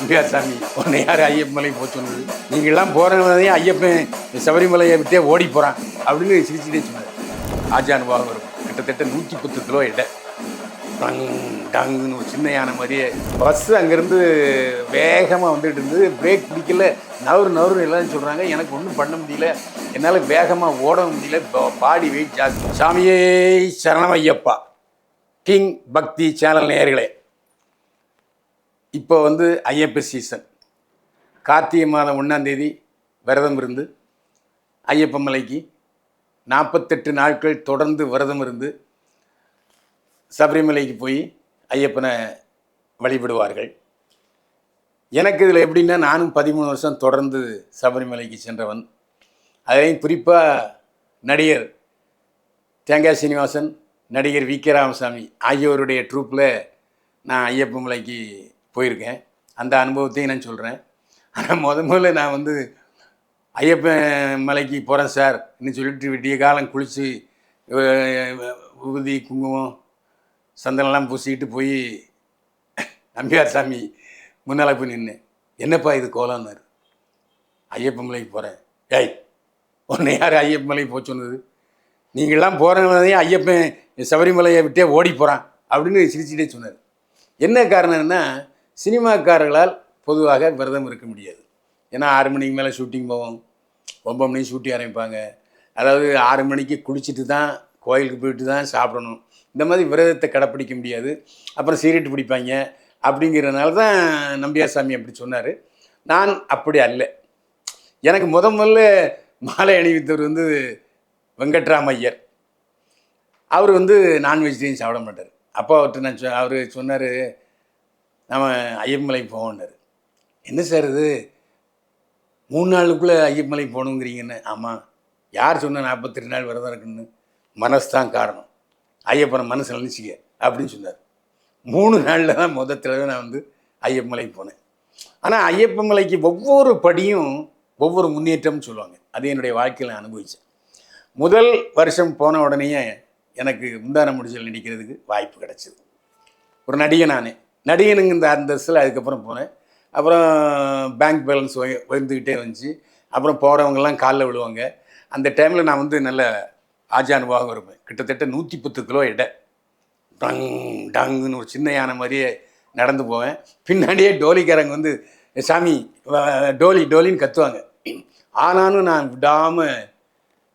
நம்பியார் சாமி உன்னை யார் ஐயப்பமலை போக சொன்னது? நீங்கள்லாம் போகிறவங்க ஐயப்பன் சபரிமலையை விட்டே ஓடி போகிறான் அப்படின்னு சிரிச்சுட்டே சொன்னார். ஆஜா அனுபவம் வரும். கிட்டத்தட்ட நூற்றி பத்து கிலோ எடை. டங் டங்குன்னு ஒரு சின்ன யானை மாதிரியே பஸ் அங்கேருந்து வேகமாக வந்துட்டு இருந்தது. பிரேக் பிடிக்கல. நவரு நவறு எல்லாம் சொல்கிறாங்க எனக்கு ஒன்றும் பண்ண முடியல. என்னால் வேகமாக ஓட முடியல. பாடி வெயிட் ஜாஸ்தி. சாமியே சரணம் ஐயப்பா. கிங் பக்தி சேனல் நேயர்களே. இப்போ வந்து ஐயப்ப சீசன் கார்த்திகை மாதம் ஒன்றாந்தேதி விரதம் இருந்து ஐயப்ப மலைக்கு நாற்பத்தெட்டு நாட்கள் தொடர்ந்து விரதம் இருந்து சபரிமலைக்கு போய் ஐயப்பனை வழிபடுவார்கள். எனக்கு இதில் எப்படின்னா நானும் பதிமூணு வருஷம் தொடர்ந்து சபரிமலைக்கு சென்றவன். அதையும் குறிப்பாக நடிகர் தேங்காய் சீனிவாசன் நடிகர் வி கே ராமசாமி ஆகியோருடைய ட்ரூப்பில் நான் ஐயப்ப மலைக்கு போயிருக்கேன். அந்த அனுபவத்தையும் நான் சொல்கிறேன் ஆனால் முத முதல்ல நான் வந்து ஐயப்பன் மலைக்கு போகிறேன் சார் இன்னும் சொல்லிட்டு விடிய காலம் குளித்து ஊதி குங்குமம் சந்தனம்லாம் பூசிக்கிட்டு போய் நம்பியார் சாமி முன்னால் போய் நின்று என்னப்பா இது கோலம்னாரு? ஐயப்பன் மலைக்கு போகிறேன் ஏய் உன்னை யார் ஐயப்பன் மலைக்கு போக சொன்னது? நீங்கள்லாம் போகிறவங்க ஐயப்பன் சபரிமலையை விட்டே ஓடி போகிறான் அப்படின்னு சிரிச்சுட்டே சொன்னார். என்ன காரணம்னா சினிமாக்காரர்களால் பொதுவாக விரதம் இருக்க முடியாது. ஏன்னா ஆறு மணிக்கு மேலே ஷூட்டிங் போவோம். ஒம்பது மணிக்கு ஷூட்டிங் ஆரம்பிப்பாங்க. அதாவது ஆறு மணிக்கு குளிச்சுட்டு தான் கோயிலுக்கு போயிட்டு தான் சாப்பிடணும். இந்த மாதிரி விரதத்தை கடைப்பிடிக்க முடியாது. அப்புறம் சீரட் பிடிப்பாங்க. அப்படிங்கிறனால தான் நம்பியார் சாமி அப்படி சொன்னார். நான் அப்படி அல்ல. எனக்கு முத முதல்ல மாலை அணிவித்தவர் வந்து வெங்கட்ராமையர் அவர் வந்து நான் வெஜிடேரியன் சாப்பிட மாட்டார். அப்போ அவர்கிட்ட நான் சொ அவர் சொன்னார் நம்ம ஐயப்பமலை போகணுன்னாரு என்ன சார் இது? மூணு நாளுக்குள்ளே ஐயப்பமலை போகணுங்கிறீங்கன்னு. ஆமாம் யார் சொன்ன நாற்பத்தெட்டு நாள் விரதம் இருக்குன்னு மனசு தான் காரணம். ஐயப்பனை மனசு நினச்சிக்க அப்படின்னு சொன்னார். மூணு நாளில் தான் முத தடவை நான் வந்து ஐயப்பமலைக்கு போனேன். ஆனால் ஐயப்பமலைக்கு ஒவ்வொரு படியும் ஒவ்வொரு முன்னேற்றம்னு சொல்லுவாங்க. அது என்னுடைய வாழ்க்கையில் நான் அனுபவித்தேன் முதல் வருஷம் போன உடனேயே எனக்கு முந்தான முடிச்சல் நடிக்கிறதுக்கு வாய்ப்பு கிடச்சிது. ஒரு நடிகை நான். நடிகனுங்க இந்த அந்தஸ்தில் அதுக்கப்புறம் போனேன். அப்புறம் பேங்க் பேலன்ஸ் உயர்ந்துக்கிட்டே வந்துச்சு அப்புறம் போகிறவங்கெல்லாம் காலில் விழுவாங்க. அந்த டைமில் நான் வந்து நல்ல ஆஜா அனுபவம் இருப்பேன். கிட்டத்தட்ட நூற்றி பத்து கிலோ எடை. டங் டங்குன்னு ஒரு சின்ன யானை மாதிரியே நடந்து போவேன். பின்னாடியே டோலிக்காரங்க வந்து சாமி டோலி டோலின்னு கத்துவாங்க. ஆனாலும் நான் விடாமல்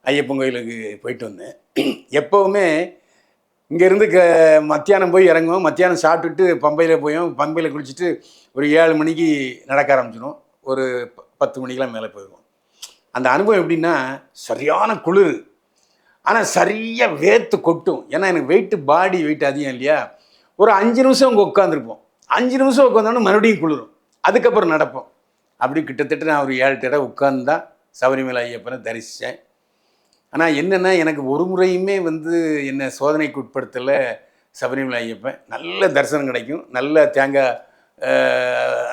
ஐயப்பன் கோயிலுக்கு போயிட்டு வந்தேன். எப்போவுமே இங்கேருந்து க மத்தியானம் போய் இறங்குவோம். மத்தியானம் சாப்பிட்டுட்டு பம்பையில் போயும் பம்பையில் குளிச்சுட்டு ஒரு ஏழு மணிக்கு நடக்க ஆரம்பிச்சிடும் ஒரு ப- பத்து மணிக்கெலாம் மேலே போயிடுவோம். அந்த அனுபவம் எப்படின்னா சரியான குளிர். ஆனால் சரியாக வேர்த்து கொட்டும். ஏன்னா எனக்கு வெயிட்டு பாடி வெயிட் அதிகம் இல்லையா? ஒரு அஞ்சு நிமிஷம் அங்கே உட்காந்துருப்போம் அஞ்சு நிமிஷம் உட்காந்தோன்னா மறுபடியும் குளிரும். அதுக்கப்புறம் நடப்போம். அப்படி கிட்டத்தட்ட நான் ஒரு ஏழு தடவை உட்காந்து தான் சபரிமலை ஐயப்பனை தரிசித்தேன் ஆனால் என்னென்னா எனக்கு ஒரு முறையுமே வந்து என்னை சோதனைக்கு உட்படுத்தலை சபரிமலை ஐயப்பன். நல்ல தரிசனம் கிடைக்கும். நல்ல தேங்காய்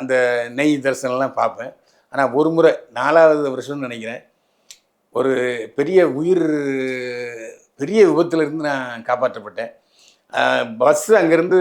அந்த நெய் தரிசனம்லாம் பார்ப்பேன். ஆனால் ஒரு முறை நாலாவது வருஷம்னு நினைக்கிறேன். ஒரு பெரிய உயிர் பெரிய விபத்துலேருந்து நான் காப்பாற்றப்பட்டேன். பஸ்ஸு அங்கேருந்து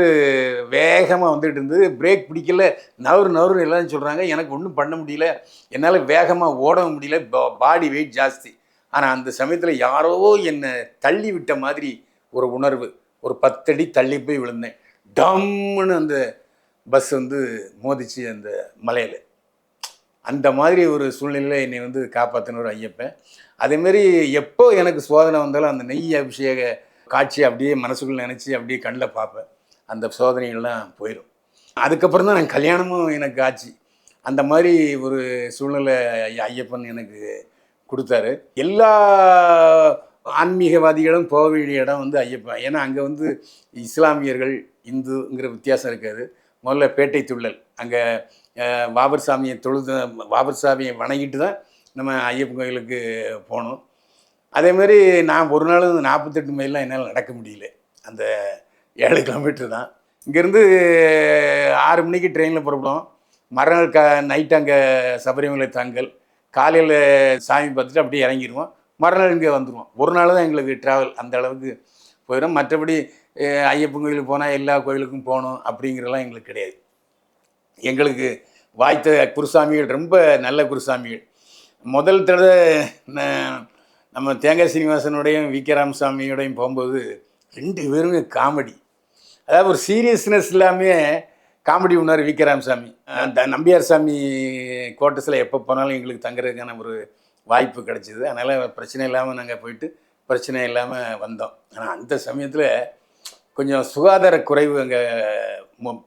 வேகமாக வந்துட்டு இருந்தது. பிரேக் பிடிக்கல. நவரு நவறு எல்லாரும் சொல்கிறாங்க எனக்கு ஒன்றும் பண்ண முடியல. என்னால் வேகமாக ஓடவும் முடியல. பாடி வெயிட் ஜாஸ்தி. ஆனால் அந்த சமயத்தில் யாரோ என்னை தள்ளி விட்ட மாதிரி ஒரு உணர்வு. ஒரு பத்தடி தள்ளி போய் விழுந்தேன். டம்முன்னு அந்த பஸ் வந்து மோதிச்சு அந்த மலையில். அந்த மாதிரி ஒரு சூழ்நிலையில் என்னை வந்து காப்பாற்றின ஒரு ஐயப்பன். அதேமாரி எப்போ எனக்கு சோதனை வந்தாலும் அந்த நெய் அபிஷேக காட்சி அப்படியே மனசுக்குள்ளே நினச்சி அப்படியே கண்ணில் பார்ப்பேன். அந்த சோதனைகள்லாம் போயிடும் அதுக்கப்புறம் தான் நான் கல்யாணமும் எனக்கு ஆச்சு. அந்த மாதிரி ஒரு சூழ்நிலை ஐயா- ஐயப்பன் எனக்கு கொடுத்தாரு. எல்லா ஆன்மீகவாதிகளும் போக வேண்டிய இடம் வந்து ஐயப்பன் ஏன்னா அங்கே வந்து இஸ்லாமியர்கள் இந்துங்கிற வித்தியாசம் இருக்காது. முதல்ல பேட்டை துள்ளல். அங்கே பாபர் சாமியை தொழுது பாபர் சாமியை வணங்கிட்டு தான் நம்ம ஐயப்பன் கோயிலுக்கு போகணும் அதே மாதிரி நான் ஒரு நாள் இந்த நாற்பத்தெட்டு மைல்லாம் என்னால் நடக்க முடியல. அந்த ஏழு கிலோமீட்டர் தான். இங்கேருந்து ஆறு மணிக்கு ட்ரெயினில் புறப்படும். மறுநாள் க நைட் அங்கே சபரிமலை தாங்கல். காலையில் சாமி பார்த்துட்டு அப்படியே இறங்கிடுவோம் மறுநாள் இங்கே வந்துடுவோம் ஒரு நாள் தான் எங்களுக்கு ட்ராவல் அந்த அளவுக்கு போயிடும். மற்றபடி ஐயப்பன் கோயிலுக்கு போனால் எல்லா கோயிலுக்கும் போகணும் அப்படிங்கிறலாம் எங்களுக்கு கிடையாது. எங்களுக்கு வாய்த்த குருசாமிகள் ரொம்ப நல்ல குருசாமிகள். முதல் தடவை நம்ம தேங்காய் சீனிவாசனுடையும் வி. கே. ராமசாமியோடையும் போகும்போது ரெண்டு பேருமே காமெடி. அதாவது ஒரு சீரியஸ்னஸ் இல்லாமல் காமெடி உணர் வி ராமசாமி அந்த நம்பியார் சாமி கோட்டஸில் எப்போ போனாலும் எங்களுக்கு தங்குறதுக்கான ஒரு வாய்ப்பு கிடைச்சிது. அதனால் பிரச்சனை இல்லாமல் நாங்கள் போயிட்டு பிரச்சனை இல்லாமல் வந்தோம். ஆனால் அந்த சமயத்தில் கொஞ்சம் சுகாதார குறைவு அங்கே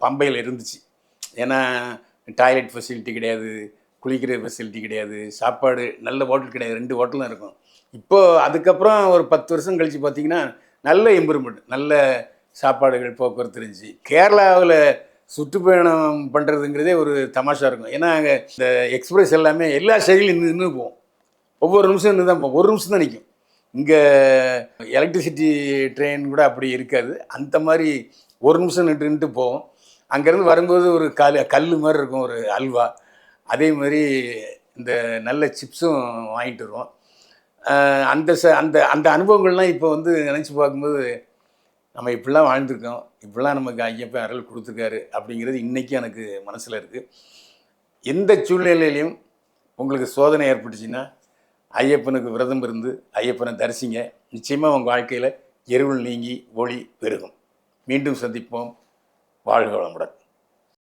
பம்பையில் இருந்துச்சு. ஏன்னா டாய்லெட் ஃபெசிலிட்டி கிடையாது குளிக்கிற ஃபெசிலிட்டி கிடையாது சாப்பாடு நல்ல ஹோட்டல் கிடையாது ரெண்டு ஹோட்டலும் இருக்கும். இப்போது அதுக்கப்புறம் ஒரு பத்து வருஷம் கழித்து பார்த்தீங்கன்னா நல்ல இம்ப்ரூவ்மெண்ட் நல்ல சாப்பாடுகள் போக்குவரத்து இருந்துச்சு. கேரளாவில் சுற்றுப்பயணம் பண்ணுறதுங்கிறதே ஒரு தமாஷா இருக்கும். ஏன்னா அங்கே இந்த எக்ஸ்பிரஸ் எல்லாமே எல்லா சைடிலும் நின்று நின்று ஒவ்வொரு நிமிஷம் நின்று தான் போவோம் ஒரு நிமிஷம் தான் நிற்கும் இங்கே எலக்ட்ரிசிட்டி ட்ரெயின் கூட அப்படி இருக்காது. அந்த மாதிரி ஒரு நிமிஷம் நின்று நின்று போவோம் அங்கேருந்து வரும்போது ஒரு கல் கல் மாதிரி இருக்கும் ஒரு அல்வா. அதே மாதிரி இந்த நல்ல சிப்ஸும் வாங்கிட்டு வருவோம். அந்த ச அந்த அந்த அனுபவங்கள்லாம் இப்போ வந்து நினச்சி பார்க்கும்போது நம்ம இப்படிலாம் வாழ்ந்திருக்கோம் இப்படிலாம் நமக்கு ஐயப்ப அருள் கொடுத்துருக்காரு அப்படிங்கிறது இன்றைக்கி எனக்கு மனசில் இருக்குது எந்த சூழ்நிலையிலையும் உங்களுக்கு சோதனை ஏற்பட்டுச்சுன்னா ஐயப்பனுக்கு விரதம் இருந்து ஐயப்பனை தரிசிங்க. நிச்சயமாக உங்கள் வாழ்க்கையில் எருள் நீங்கி ஒளி பெருகும். மீண்டும் சந்திப்போம். வாழ்க வளமுடன்.